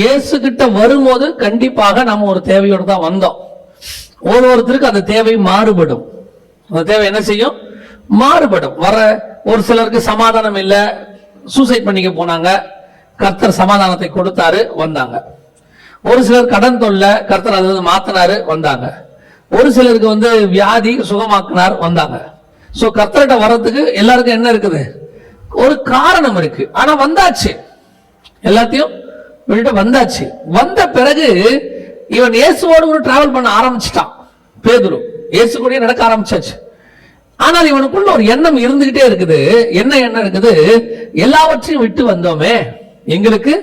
இயேசு கிட்ட வரும்போது கண்டிப்பாக நம்ம ஒரு தேவையோடு தான் வந்தோம். ஒரு ஒருத்தருக்கு அந்த தேவை மாறுபடும். அந்த தேவை என்ன செய்யும்? மாறுபடும். வர ஒரு சிலருக்கு சமாதானம் இல்லை. சூசைட் பண்ணிக்க போனாங்க. கர்த்தர் சமாதானத்தை கொடுத்தாரு வந்தாங்க. ஒரு சிலர் கடன் தொல்லை கர்த்தர் அதில் மாத்தினாரு வந்தாங்க. ஒரு சிலருக்கு வந்து வியாதி சுகமாக்குனார் வந்தாங்க. ஸோ கர்த்தர்கிட்ட வர்றதுக்கு எல்லாருக்கும் என்ன இருக்குது? ஒரு காரணம் இருக்கு. ஆனா வந்தாச்சு. எல்லாத்தையும் இவன்கிட்ட வந்தாச்சு. வந்த பிறகு இவன் இயேசுவோடு கூட டிராவல் பண்ண ஆரம்பிச்சிட்டான். பேதுரு. இயேசு கூட நடக்க ஆரம்பிச்சாச்சு. ஆனால் இவனுக்குள்ள ஒரு எண்ணம் இருந்துகிட்டே இருக்குது. என்ன எண்ணம் இருக்குது? எல்லாவற்றையும் விட்டு வந்தோமே. எங்களுக்கு?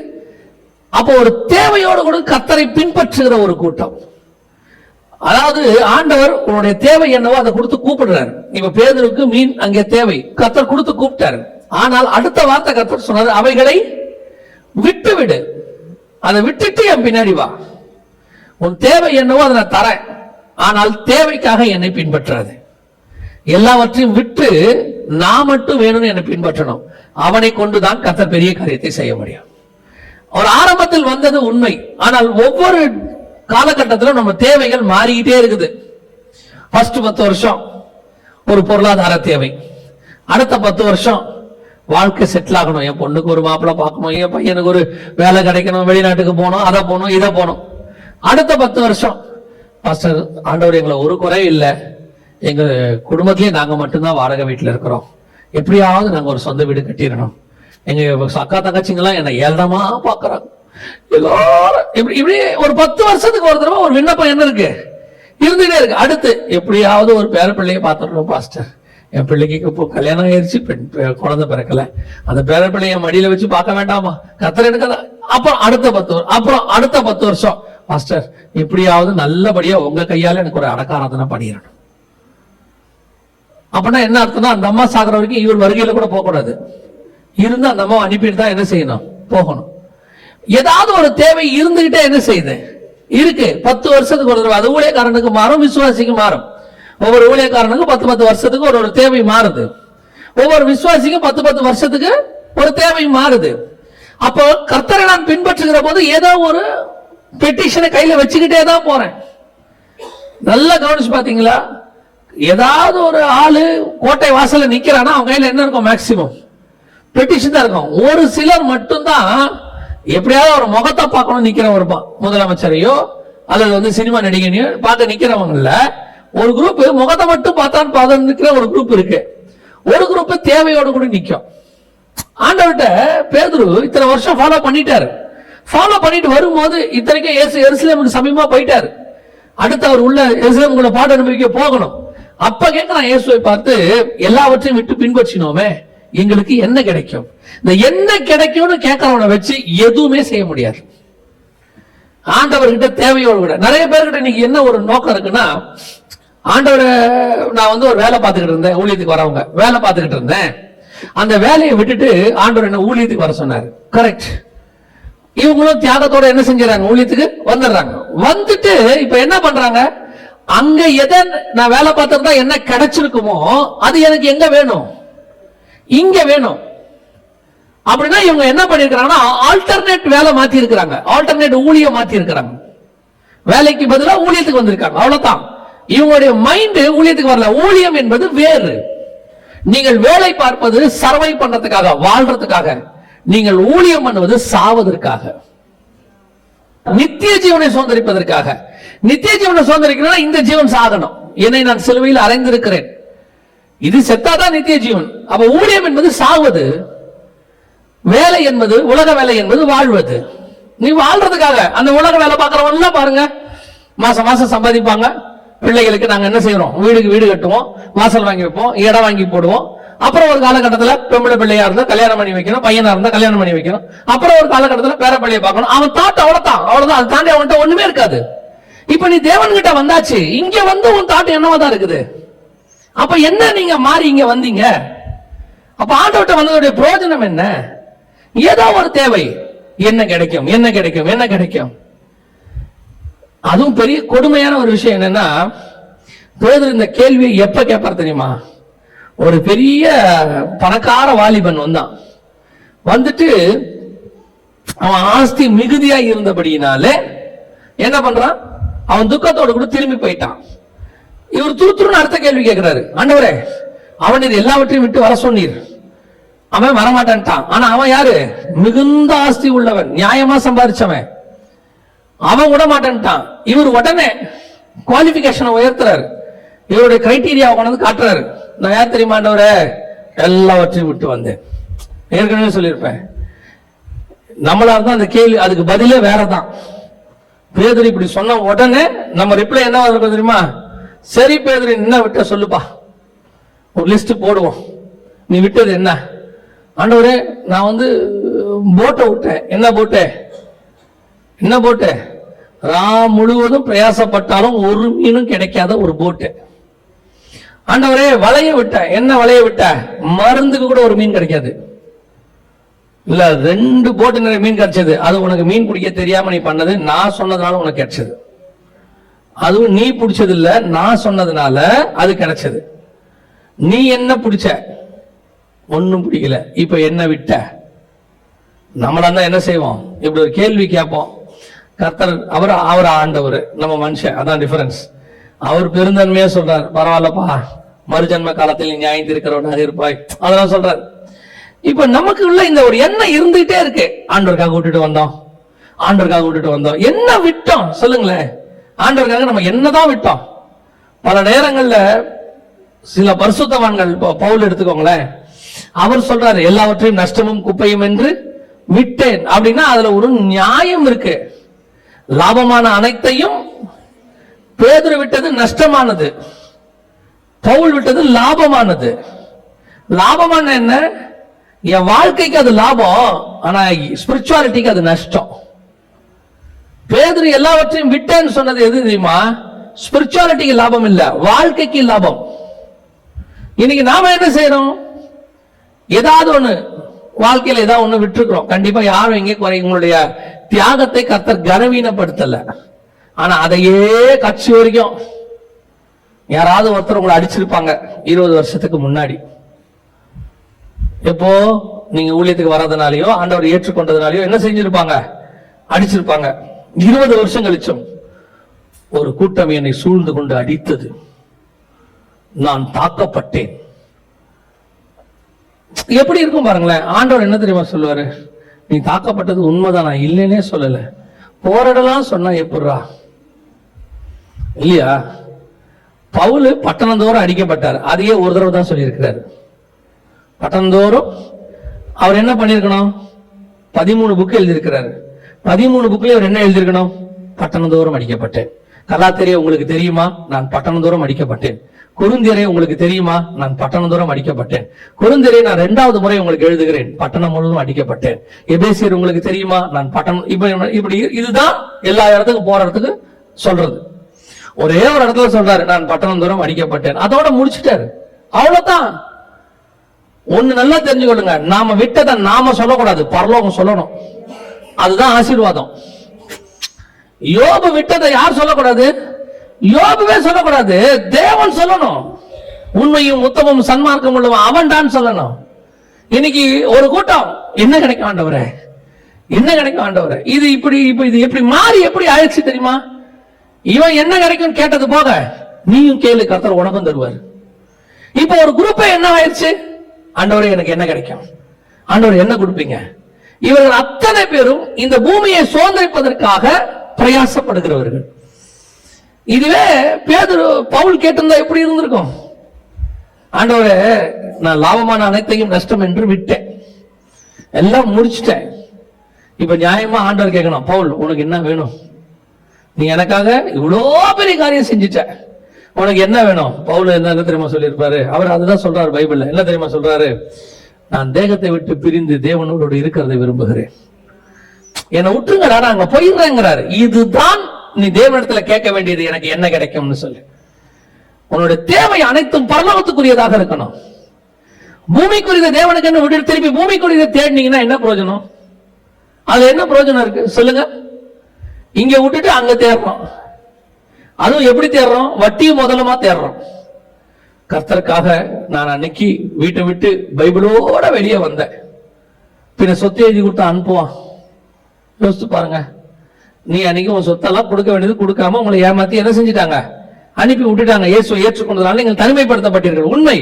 அப்போ ஒரு தேவையோடு கூட கத்தரை பின்பற்றுகிற ஒரு கூட்டம். அதாவது ஆண்டவர் உன்னுடைய தேவை என்னவோ அதை கொடுத்து கூப்பிடுறாரு. இப்ப பேதருக்கு மீன் அங்கே தேவை. கத்தர் கொடுத்து கூப்பிட்டாரு. ஆனால் அடுத்த வார்த்தை கத்தர் சொன்னார் அவைகளை விட்டு விடு அதை விட்டுட்டு என் பின்னாடி வா. உன் தேவை என்னவோ அதை நான் தரேன். ஆனால் தேவைக்காக என்னை பின்பற்றாது. எல்லாவற்றையும் விட்டு நான் மட்டும் வேணும்னு என்னை பின்பற்றணும். அவனை கொண்டுதான் கத்த பெரிய காரியத்தை செய்ய முடியும். ஒரு ஆரம்பத்தில் வந்தது உண்மை. ஆனால் ஒவ்வொரு காலகட்டத்திலும் நம்ம தேவைகள் மாறிக்கிட்டே இருக்குது. ஃபர்ஸ்ட் பத்து வருஷம் ஒரு பொருளாதார தேவை. அடுத்த பத்து வருஷம் வாழ்க்கை செட்டில் ஆகணும். என் பொண்ணுக்கு ஒரு மாப்பிள்ளை பார்க்கணும். என் பையனுக்கு ஒரு வேலை கிடைக்கணும். வெளிநாட்டுக்கு போகணும். அதை போகணும் இதை போகணும். அடுத்த பத்து வருஷம். பாஸ்டர் ஆண்டவர் எங்களை ஒரு குறை இல்லை. எங்கள் குடும்பத்திலேயே நாங்கள் மட்டும்தான் வாடகை வீட்டில் இருக்கிறோம். எப்படியாவது நாங்கள் ஒரு சொந்த வீடு கட்டிடணும். எங்கள் அக்கா தங்கச்சிங்கெல்லாம் என்னை ஏழமாக பார்க்குறாங்க. எல்லாரும் இப்படி இப்படி ஒரு பத்து வருஷத்துக்கு ஒரு தடவை ஒரு விண்ணப்பம் என்ன இருக்கு? இருந்துகிட்டே இருக்கு. அடுத்து எப்படியாவது ஒரு பேர பிள்ளையை பார்த்துடணும் பாஸ்டர். என் பிள்ளைக்கு இப்போ கல்யாணம் ஆயிடுச்சு பெண் குழந்தை பிறக்கல. அந்த பேர பிள்ளைய மடியில வச்சு பார்க்க வேண்டாமா? கத்திர எனக்கு அப்புறம் அடுத்த பத்து வருஷம் அப்புறம் அடுத்த பத்து வருஷம். மாஸ்டர் எப்படியாவது நல்லபடியா உங்க கையால எனக்கு ஒரு அடக்காராதனை பண்ணிடணும் அப்படின்னா என்ன அர்த்தம்னா அந்த அம்மா சாகிற வரைக்கும் இவர் வருகையில கூட போகக்கூடாது. இருந்தா இருந்து அந்த அம்மா அனுப்பிட்டு தான் என்ன செய்யணும்? போகணும். ஏதாவது ஒரு தேவை இருந்துகிட்டே என்ன செய்யுது? இருக்கு. பத்து வருஷத்துக்கு ஒரு தடவை. அது கூட கரண்டுக்கு மாறும் விசுவாசிக்கு மாறும். ஒவ்வொரு ஊழியக்காரனுக்கும் பத்து பத்து வருஷத்துக்கு ஒரு ஒரு தேவை மாறுது. ஒவ்வொரு விசுவாசிக்கும் பத்து பத்து வருஷத்துக்கு ஒரு தேவை மாறுது. அப்போ கர்த்தரை நான் பின்பற்றுகிற போது ஏதோ ஒரு பெட்டிஷனை கையில் வச்சுக்கிட்டே தான் போறேன். நல்லா கவனிச்சு பார்த்தீங்களா ஏதாவது ஒரு ஆளு கோட்டை வாசல்ல நிக்கிறானா அவன் கையில என்ன இருக்கும் மேக்சிமம் பெட்டிஷன் தான் இருக்கும். ஒரு சிலர் மட்டும்தான் எப்படியாவது ஒரு முகத்தை பார்க்கணும் நிக்கிறவன் இருப்பான். முதலமைச்சரையோ அல்லது வந்து சினிமா நடிகனையோ பார்க்க நிக்கிறவங்கல்ல ஒரு குரூப் முகத்தை மட்டும் பார்த்தான்னு பார்த்து நிற்கிற ஒரு குரூப் இருக்கு. ஒரு குரூப் தேவையோடு கூட நிற்கும் ஆண்டவர்கிட்ட பேதுரு இத்தனை வருஷம் ஃபாலோ பண்ணிட்டாரு. ஃபாலோ பண்ணிட்டு வரும்போது இத்தனைக்கும் இயேசு எருசலேமுக்கு சமயமா போயிட்டாரு. அடுத்து அவர் உள்ள எருசலேமுக்குள்ள பாட அனுபவிக்க போகணும். அப்ப கேட்கிறான் இயேசுவை பார்த்து எல்லாவற்றையும் விட்டு பின்பற்றினோமே எங்களுக்கு என்ன கிடைக்கும்? இந்த என்ன கிடைக்கும்னு கேட்கறவனை வச்சு எதுவுமே செய்ய முடியாது. ஆண்டவர்கிட்ட தேவையோடு கூட. நிறைய பேர்கிட்ட இன்னைக்கு என்ன ஒரு நோக்கம் இருக்குன்னா ஆண்டவரை நான் வந்து ஒரு வேலை பார்த்துக்கிட்டு இருந்தேன் ஊழியத்துக்கு வரவங்க. வேலை பார்த்துக்கிட்டு இருந்தேன். அந்த வேலையை விட்டுட்டு ஆண்டவர் என்ன ஊழியத்துக்கு வர சொன்னார். கரெக்ட் இவங்களும் தியாகத்தோட என்ன செஞ்சாங்க ஊழியத்துக்கு வந்துடுறாங்க. வந்துட்டு இப்ப என்ன பண்றாங்க? அங்க எதை நான் வேலை பார்த்திருந்தா என்ன கிடைச்சிருக்குமோ அது எனக்கு எங்க வேணும்? இங்க வேணும். அப்படின்னா இவங்க என்ன பண்ணிருக்கிறாங்கன்னா ஆல்டர்னேட் வேலை மாத்தி இருக்கிறாங்க ஆல்டர்னேட் ஊழியம் மாத்தி இருக்கிறாங்க வேலைக்கு பதிலாக ஊழியத்துக்கு வந்திருக்காங்க. அவ்வளவுதான். இவங்களுடைய மைண்ட் ஊழியத்துக்கு வரல. ஊழியம் என்பது வேறு. நீங்கள் வேலை பார்ப்பது சர்வை பண்றதுக்காக வாழ்றதுக்காக. நீங்கள் ஊழியம் பண்ணுவது சாவதற்காக. நித்திய ஜீவனை சுதந்திரிப்பதற்காக. நித்திய ஜீவனை சுதந்திரிக்கணும்னா இந்த ஜீவன் சாகணும். என்னை நான் சிலுவையில் அறைந்திருக்கிறேன். இது செத்தாதான் நித்திய ஜீவன். அப்ப ஊழியம் என்பது சாவது. வேலை என்பது உலக வேலை என்பது வாழ்வது. நீ வாழ்றதுக்காக. அந்த உலக வேலை பார்க்கறவன்லாம் பாருங்க. மாசம் மாசம் சம்பாதிப்பாங்க. பிள்ளைகளுக்கு நாங்க என்ன செய்யறோம்? வீடுக்கு வீடு கட்டுவோம் வாசல் வாங்கி வைப்போம் இடம் வாங்கி போடுவோம். அப்புறம் ஒரு காலகட்டத்தில் பெம்பளை பிள்ளையா இருந்தா கல்யாணம் பண்ணி வைக்கணும் பையனா இருந்தா கல்யாணம் பண்ணி வைக்கணும். அப்புறம் ஒரு காலகட்டத்தில் பேர பிள்ளைய பார்க்கணும். அவன் தாட் அவ்வளவுதான் அவ்வளவுதான். அது தாண்டி அவன்கிட்ட ஒண்ணுமே இருக்காது. இப்ப நீ தேவன் கிட்ட வந்தாச்சு இங்க வந்து உன் தாட் என்னவா தான் இருக்குது? அப்ப என்ன நீங்க மாறி இங்க வந்தீங்க? அப்ப ஆண்டவட்ட வந்ததுடைய பிரயோஜனம் என்ன? ஏதோ ஒரு தேவை. என்ன கிடைக்கும் என்ன கிடைக்கும் என்ன கிடைக்கும்? அதுவும் பெரிய கொடுமையான ஒரு விஷயம் என்னன்னா பேதர் இந்த கேள்வியை எப்ப கேட்பார் தெரியுமா? ஒரு பெரிய பணக்கார வாலிபன் வந்தான். வந்துட்டு அவன் ஆஸ்தி மிகுதியா இருந்தபடியினாலே என்ன பண்றான்? அவன் துக்கத்தோடு கூட திரும்பி போயிட்டான். இவர் துருத்துருன்னு அடுத்த கேள்வி கேட்கிறாரு ஆண்டவரே அவன் இது எல்லாவற்றையும் விட்டு வர சொன்னீர். அவன் வரமாட்டான்ட்டான். ஆனா அவன் யாரு? மிகுந்த ஆஸ்தி உள்ளவன். நியாயமா சம்பாதிச்சவன் அவன் விட மாட்டேன்ட்டான் இவர் உடனே குவாலிபிகேஷனை உயர்த்துறாரு. இவருடைய கிரைட்டீரியா கொண்டு காட்டுறாரு. நான் யார் தெரியுமாண்டவர எல்லாவற்றையும் விட்டு வந்தேன். ஏற்கனவே சொல்லியிருப்பேன். நம்மளா தான் அந்த கேள்வி அதுக்கு பதிலே வேறதான். பேதர் இப்படி சொன்ன உடனே நம்ம ரிப்ளை என்ன இருக்கும் தெரியுமா? சரி பேதர் என்ன விட்ட சொல்லுப்பா. ஒரு லிஸ்ட் போடுவோம். நீ விட்டது என்ன? ஆண்டவரே நான் வந்து போட்டை விட்டேன். என்ன போட்டு என்ன போட்டு? ராம் முழுவதும் பிரயாசப்பட்டாலும் ஒரு மீனும் கிடைக்காத ஒரு போட்டு ஆண்டவரே வலைய விட்ட. என்ன வலைய விட்ட? மருந்துக்கு கூட ஒரு மீன் கிடைக்காது. இல்ல ரெண்டு போட்டு நிறைய மீன் கிடைச்சது. அது உனக்கு மீன் பிடிக்க தெரியாம நீ பண்ணது நான் சொன்னதுனால உனக்கு கிடைச்சது. அதுவும் நீ பிடிச்சது இல்ல நான் சொன்னதுனால அது கிடைச்சது. நீ என்ன பிடிச்ச? ஒன்னும் பிடிக்கல. இப்ப என்ன விட்ட? நம்மளா என்ன செய்வோம்? இப்படி ஒரு கேள்வி கேட்போம். கர்த்தர் அவர் அவர் ஆண்டவர் நம்ம மனுஷன் அதான் டிஃபரன்ஸ் அவர் பெருந்தன்மையா சொல்றார் பரவாயில்லப்பா மறுஜன்ம காலத்தில் நீ நியாயம் இருக்கிறவனாக இருப்பாய். அதெல்லாம் சொல்றாரு. இப்ப நமக்கு உள்ள இந்த ஒரு எண்ணம் இருந்துகிட்டே இருக்கு. ஆண்டவருக்காக விட்டுட்டு வந்தோம். ஆண்டவருக்காக விட்டுட்டு வந்தோம். என்ன விட்டோம்? சொல்லுங்களேன். ஆண்டவருக்காக நம்ம என்னதான் விட்டோம்? பல நேரங்கள்ல சில பரிசுத்தவான்கள் பவுல் எடுத்துக்கோங்களேன். அவர் சொல்றாரு எல்லாவற்றையும் நஷ்டமும் குப்பையும் என்று விட்டேன். அப்படின்னா அதுல ஒரு நியாயம் இருக்கு. லாபமான அனைத்தையும் பேதுரு விட்டது நஷ்டமானது. பவுல் விட்டது லாபமானது. லாபமான என்ன? என் வாழ்க்கைக்கு அது லாபம் ஆனா ஸ்பிரிச்சுவாலிட்டிக்கு அது நஷ்டம். பேதுரு எல்லாவற்றையும் விட்டேன்னு சொன்னது எது தெரியுமா? ஸ்பிரிச்சுவாலிட்டிக்கு லாபம் இல்ல வாழ்க்கைக்கு லாபம். இன்னைக்கு நாம என்ன செய்யறோம்? ஏதாவது ஒண்ணு வாழ்க்கையில ஏதாவது ஒண்ணு விட்டுருக்குறோம். கண்டிப்பா யாரும் எங்கே குறை உங்களுடைய தியாகத்தை கர்த்தர் கனவீனப்படுத்தல. ஆனா அதையே கட்சி வரைக்கும் யாராவது ஒருத்தர் உங்களை அடிச்சிருப்பாங்க இருபது வருஷத்துக்கு முன்னாடி. எப்போ? நீங்க ஊழியத்துக்கு வர்றதுனாலயோ ஆண்டவர் ஏற்றுக்கொண்டதுனாலயோ என்ன செஞ்சிருப்பாங்க? அடிச்சிருப்பாங்க. இருபது வருஷம் கழிச்சும் ஒரு கூட்டம் என்னை சூழ்ந்து கொண்டு அடித்தது. நான் தாக்கப்பட்டேன். எப்படி இருக்கும் பாருங்களேன். ஆண்டவர் என்ன தெரியுமா சொல்லுவாரு? நீ தாக்கப்பட்டது உண்மைதான் நான் இல்லைன்னே சொல்லல. போராடலாம் சொன்னா எப்படிரா இல்லையா? பவுல் பட்டணந்தோறும் அடிக்கப்பட்டார். அதையே ஒரு தடவை தான் சொல்லியிருக்கிறாரு. பட்டணந்தோறும் அவர் என்ன பண்ணிருக்கணும் பதிமூணு புக் எழுதியிருக்கிறாரு. பதிமூணு புக்கில் அவர் என்ன எழுதியிருக்கணும்? பட்டணந்தோறும் அடிக்கப்பட்டேன். கலாத்திரிய உங்களுக்கு தெரியுமா? நான் பட்டணந்தோறும் அடிக்கப்பட்டேன். குருந்தியரை உங்களுக்கு தெரியுமா? நான் பட்டணம் தூரம் அடிக்கப்பட்டேன். குருந்தியரை நான் இரண்டாவது முறை உங்களுக்கு எழுதுகிறேன். பட்டணம் முழுவதும் அடிக்கப்பட்டேன். எபேசியர் உங்களுக்கு தெரியுமா? நான் பட்டணம் இப்ப இப்படி இதுதான் எல்லா இடத்துக்கும் போற இடத்துக்கு சொல்றது. ஒரே ஒரு இடத்துல சொல்றாரு நான் பட்டணம் தூரம் அடிக்கப்பட்டேன். அதோட முடிச்சுட்டாரு. அவ்வளவுதான். ஒண்ணு நல்லா தெரிஞ்சுக்கொள்ளுங்க. நாம விட்டதை நாம சொல்லக்கூடாது. பரலோகம் சொல்லணும். அதுதான் ஆசீர்வாதம். யோபு விட்டதை யார் சொல்லக்கூடாது? யோபுவே சொல்லக்கூடாது. தேவன் சொல்லணும். உண்மையும் உத்தமும் சன்மார்க்கம் உள்ளவன் அவன் தான் சொல்லணும். இன்னைக்கு ஒரு கூட்டம். என்ன கிடைக்கும் ஆண்டவர? என்ன கிடைக்கும் ஆண்டவர? இது இப்படி இப்ப இது எப்படி மாறி எப்படி ஆயிடுச்சு தெரியுமா? இவன் என்ன கிடைக்கும் கேட்டது போக நீயும் கேளு கர்த்தர் உனக்கும் தருவார். இப்ப ஒரு குரூப்பே என்ன ஆயிடுச்சு? ஆண்டவரே எனக்கு என்ன கிடைக்கும்? ஆண்டவர் என்ன கொடுப்பீங்க? இவர்கள் அத்தனை பேரும் இந்த பூமியை சுதந்திரிப்பதற்காக பிரயாசப்படுகிறவர்கள். இதுவே பேதுரு பவுல் கேட்டிருந்தா எப்படி இருந்திருக்கும்? ஆண்டவரே நான் லாபமான அனைத்தையும் நஷ்டம் என்று விட்டேன். எல்லாம் முடிச்சிட்டேன். இப்ப நியாயமா ஆண்டவர் கேட்கணும் பவுல் உனக்கு என்ன வேணும்? நீ எனக்காக இவ்வளோ பெரிய காரியம் செஞ்சுட்ட. உனக்கு என்ன வேணும்? பவுல் என்ன தெரியுமா சொல்லியிருப்பாரு? அவர் அதுதான் சொல்றாரு பைபிள்ல. என்ன தெரியுமா சொல்றாரு? நான் தேகத்தை விட்டு பிரிந்து தேவனோடு இருக்கிறதை விரும்புகிறேன். என்னை விட்டுருங்கடா நான் அங்க போயிடுறேங்கிறாரு. இதுதான் நீ தேவனிடத்துல கேட்க வேண்டியது எனக்கு என்ன கிடைக்கும்னு சொல்லு. உன்னோட தேவை அனைத்தும் பரலோகத்துக்குரியதாக இருக்கணும். பூமிக்குரிய தேவனுக்கு என்ன விட்டு திருப்பி பூமிக்குரிய தேடினீங்கன்னா என்ன பிரயோஜனம்? அதுல என்ன பிரயோஜனம் இருக்கு? சொல்லுங்க. இங்க விட்டுட்டு அங்க தேடுறோம். அதுவும் எப்படி தேடுறோம்? வட்டி முதலமா தேடுறோம். கர்த்தருக்காக நான் அன்னைக்கு வீட்டை விட்டு பைபிளோட வெளியே வந்தேன். பின்ன சொத்து எழுதி கொடுத்தா அனுப்புவான். யோசித்து பாருங்க. நீ அன்னைக்கு உன் சொத்தெல்லாம் கொடுக்க வேண்டியது கொடுக்காம உங்களை ஏமாத்தி என்ன செஞ்சுட்டாங்க? அனுப்பி விட்டுட்டாங்க. இயேசு ஏற்றுக்கொண்டதால நீங்கள் தனிமைப்படுத்தப்பட்டீர்கள். உண்மை.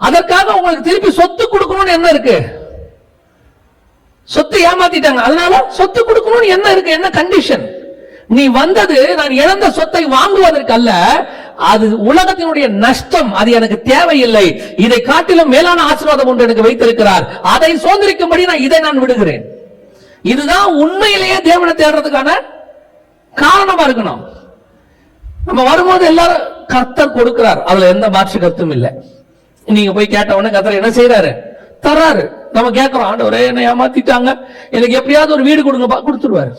அதற்காக உங்களுக்கு திருப்பி சொத்து கொடுக்கணும்னு என்ன இருக்கு? சொத்து ஏமாத்திட்டாங்க. அதனால சொத்து கொடுக்கணும்னு என்ன இருக்கு? என்ன கண்டிஷன் நீ வந்தது நான் இழந்த சொத்தை வாங்குவதற்கு அல்ல அது உலகத்தினுடைய நஷ்டம். அது எனக்கு தேவையில்லை. இதை காட்டிலும் மேலான ஆசீர்வாதம் ஒன்று எனக்கு வைத்திருக்கிறார். அதை சோதரிக்கும்படி நான் இதை நான் விடுகிறேன். இதுதான் உண்மையிலேயே தேவனை தேடுறதுக்கான காரணமா இருக்கணும். நம்ம வரும்போது எல்லாரும் கர்த்தர் கொடுக்கிறார். அதுல எந்த மாற்று கருத்தும் இல்லை. நீங்க போய் கேட்ட உடனே கர்த்தர் என்ன செய்யறாரு தர்றாரு. நம்ம கேட்கிறோம் ஆண்டவரே என்ன ஏமாத்திட்டாங்க. எனக்கு எப்படியாவது ஒரு வீடு கொடுங்கப்பா கொடுத்துருவாரு.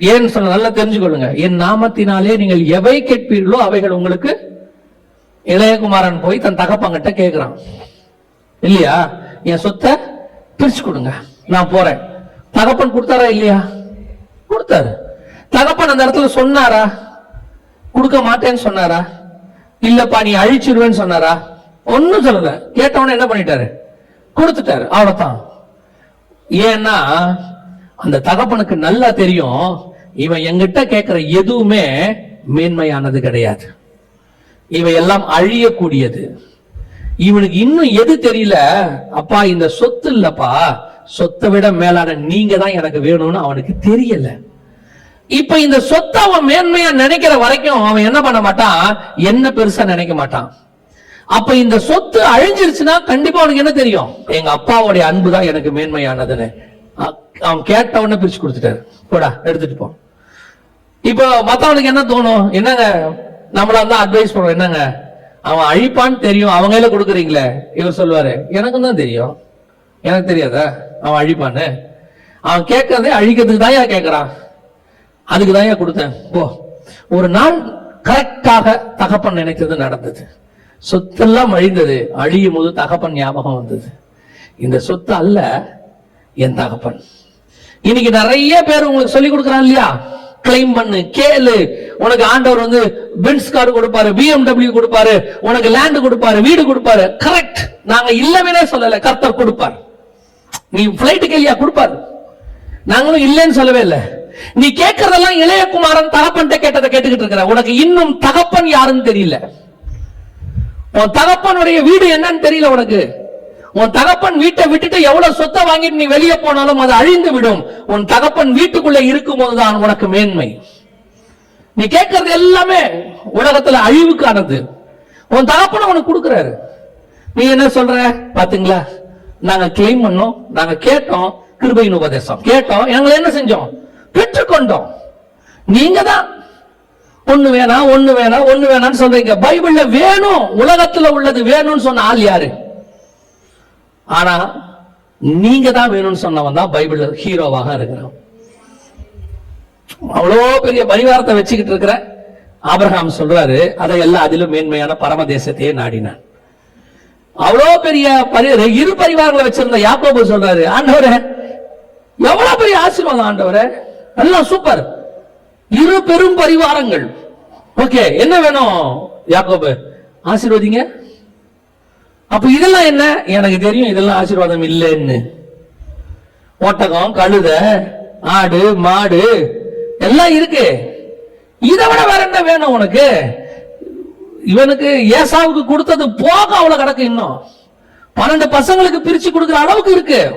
ஏன்னு சொன்ன நல்லா தெரிஞ்சுக்கொள்ளுங்க. என் நாமத்தினாலே நீங்கள் எவை கேட்பீர்களோ அவைகள் உங்களுக்கு இளையகுமாரன் போய் தன் தகப்பங்கிட்ட கேட்கிறான். இல்லையா? என் சொத்தை பிரிச்சு கொடுங்க. நான் போறேன். தகப்பன் கொடுத்தாரா இல்லையா? கொடுத்தாரு. தகப்பன் அந்த இடத்துல சொன்னாரா? கொடுக்க மாட்டேன்னு சொன்னாரா? இல்லப்பா நீ அழிச்சிருவேன்னு சொன்னாரா? ஒன்னும் சொல்லல. கேட்டவன என்ன பண்ணிட்டாரு? கொடுத்துட்டாரு. அவ்வளவுதான். ஏன்னா அந்த தகப்பனுக்கு நல்லா தெரியும் இவன் என்கிட்ட கேட்கிற எதுவுமே மேன்மையானது கிடையாது. இவை எல்லாம் அழியக்கூடியது. இவனுக்கு இன்னும் எது தெரியல? அப்பா இந்த சொத்து இல்லப்பா. சொத்தை விட மேலான நீங்க தான் எனக்கு வேணும்னு அவனுக்கு தெரியல. இப்ப இந்த சொத்தை அவன் மேன்மையா நினைக்கிற வரைக்கும் அவன் என்ன பண்ண மாட்டான்? என்ன பெருசா நினைக்க மாட்டான். அப்ப இந்த சொத்து அழிஞ்சிருச்சுன்னா கண்டிப்பா அவனுக்கு என்ன தெரியும்? எங்க அப்பாவுடைய அன்பு தான் எனக்கு மேன்மையானதுன்னு. அவன் கேட்ட உடனே பிரிச்சு கொடுத்துட்டாரு. போடா எடுத்துட்டு போ. இப்போ மத்தவனுக்கு என்ன தோணும்? என்னங்க? நம்மளா தான் அட்வைஸ் பண்ணுவோம் என்னங்க? அவன் அழிப்பான்னு தெரியும். அவங்க கையில கொடுக்குறீங்களே. இவர் சொல்லுவாரு எனக்கும் தான் தெரியும். எனக்கு தெரியாதா? அவன் அழிப்பான்னு. அவன் கேட்கறதே அழிக்கிறதுக்கு தான் கேட்கறான். அதுக்கு தான் கொடுத்தேன். போ. ஒரு நாள் கரெக்டாக தகப்பன் நினைத்தது நடந்தது. சொத்தெல்லாம் அழிந்தது. அழியும் போது தகப்பன் ஞாபகம் வந்தது. இந்த சொத்து அல்ல என் தகப்பன். இன்னைக்கு நிறைய பேர் உங்களுக்கு சொல்லி கொடுக்குறான் இல்லையா? கிளைம் பண்ணு கேளு. உனக்கு ஆண்டவர் வந்து பென்ஸ் கார் கொடுப்பாரு பிஎம்டபிள்யூ கொடுப்பாரு உனக்கு லேண்ட் கொடுப்பாரு வீடு கொடுப்பாரு. கரெக்ட் நாங்க இல்லவே சொல்லல. கர்த்தர் கொடுப்பாரு. நீ பிளைட்டுக்கு இல்லையா கொடுப்பாரு. நாங்களும் இல்லைன்னு சொல்லவே இல்லை. நீ கேட்கறதெல்லாம் இளையகுமாரன் தகப்பன் கேட்டதை கேட்டுக்கிட்டு இருக்கிற. உனக்கு இன்னும் தகப்பன் யாருன்னு தெரியல. உன் தகப்பனுடைய வீடு என்னன்னு தெரியல உனக்கு. உன் தகப்பன் வீட்டை விட்டுட்டு எவ்வளவு சொத்தை வாங்கிட்டு நீ வெளியே போனாலும் அது அழிந்து விடும். உன் தகப்பன் வீட்டுக்குள்ள இருக்கும் போதுதான் உனக்கு மேன்மை. நீ கேட்கறது எல்லாமே உலகத்துல அழிவுக்கானது. உன் தகப்பனை உனக்கு கொடுக்கிறாரு. நீ என்ன சொல்ற? பாத்தீங்களா? நாங்க கிளைம் பண்ணோம் நாங்க கேட்டோம் கிருபையின் உபதேசம். கேட்டோம் எங்களை என்ன செஞ்சோம்? பெற்றுக்கொண்டோம். நீங்க தான் ஒண்ணு வேணாம் ஒண்ணு வேணாம் ஒண்ணு வேணாம்னு சொல்றீங்க. பைபிள்ல வேணும் உலகத்துல உள்ளது வேணும்னு சொன்ன ஆள் யாரு? ஆனா நீங்க தான் வேணும்னு சொன்னவன் தான் பைபிள் ஹீரோவாக இருக்கிறான் அவ்வளோ பெரிய பரிவாரத்தை வச்சுக்கிட்டு இருக்கிற ஆபிரகாம் சொல்றாரு அதை எல்லாம் அதிலும் மேன்மையான பரமதேசத்தையே நாடினான் அவ்வளோ பெரிய இரு பரிவாரங்களை வச்சிருந்த யாக்கோபு சொல்றாரு ஆண்டவரே எவ்வளவு பெரிய ஆசீர்வாதம் ஆண்டவரே? எல்லாம் சூப்பர். இரு பெரும் பரிவாரங்கள். ஓகே என்ன வேணும் யாக்கோபு? ஆசீர்வதிங்க. அப்ப இதெல்லாம் என்ன? எனக்கு தெரியும் இதெல்லாம் ஆசீர்வாதம் இல்லைன்னு. ஒட்டகம் கழுத ஆடு மாடு எல்லாம் இருக்கு. இதை விட வேற என்ன வேணும் உனக்கு? இவனுக்கு ஏசாவுக்கு கொடுத்தது போக அவ்வளவு கிடக்கு இன்னும். பன்னெண்டு பசங்களுக்கு பிரிச்சு கொடுக்கிற அளவுக்கு இருக்கு.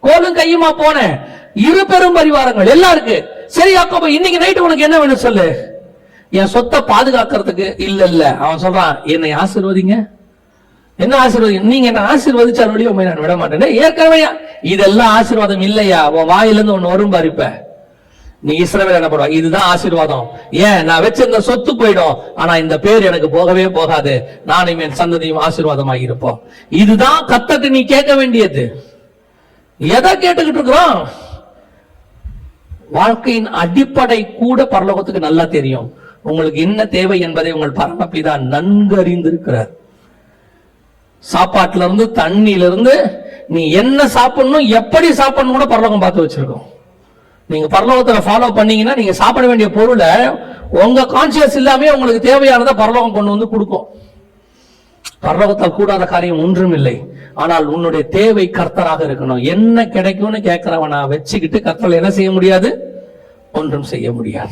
கோலும் கையுமா போனேன். இரு பெரும் பரிவாரங்கள் எல்லாம் இருக்கு. சரி அப்ப இன்னைக்கு நைட்டு உனக்கு என்ன வேணும் சொல்லு? என் சொத்தை பாதுகாக்கிறதுக்கு இல்ல இல்ல. அவன் சொல்றான் என்னை ஆசிர்வதிங்க. என்ன ஆசீர்வாதம் நீங்க என்ன ஆசீர்வதிச்சால் நான் விட மாட்டேன். ஏற்கனவே இதெல்லாம் ஆசீர்வாதம் இல்லையா? உன் வாயிலிருந்து ஒன்னு வரும் பாருப்பேன் நீ இஸ்ரவேல் என்ன பண்ணுவா இதுதான் ஆசீர்வாதம். ஏன்? நான் வச்சிருந்த சொத்து போயிடும். ஆனா இந்த பேர் எனக்கு போகவே போகாது. நானும் என் சந்ததியும் ஆசீர்வாதமாக இருப்போம். இதுதான் கத்தட்டு நீ கேட்க வேண்டியது. எதை கேட்டுக்கிட்டு இருக்கிறோம்? வாழ்க்கையின் அடிப்படை கூட பரலோகத்துக்கு நல்லா தெரியும். உங்களுக்கு என்ன தேவை என்பதை உங்கள் பரமபிதா நன்கு அறிந்திருக்கிறார் சாப்பாட்டுல இருந்து தண்ணியில இருந்து நீ என்ன சாப்பிடணும் எப்படி சாப்பிடணும் கூட பரலோகம் பார்த்து வச்சிருக்கோம். நீங்க பரலோகத்துல ஃபாலோ பண்ணீங்கன்னா நீங்க சாப்பிட வேண்டிய பொருளை உங்க கான்சியஸ் இல்லாமே உங்களுக்கு தேவையானதை பரலோகம் கொண்டு வந்து கொடுக்கும். பரலோகத்தால் கூடாத காரியம் ஒன்றும் இல்லை. ஆனால் உன்னுடைய தேவை கர்த்தராக இருக்கணும். என்ன கிடைக்கும்னு கேட்கிறவனா வச்சுக்கிட்டு கர்த்தரை என்ன செய்ய முடியாது? ஒன்றும் செய்ய முடியாது.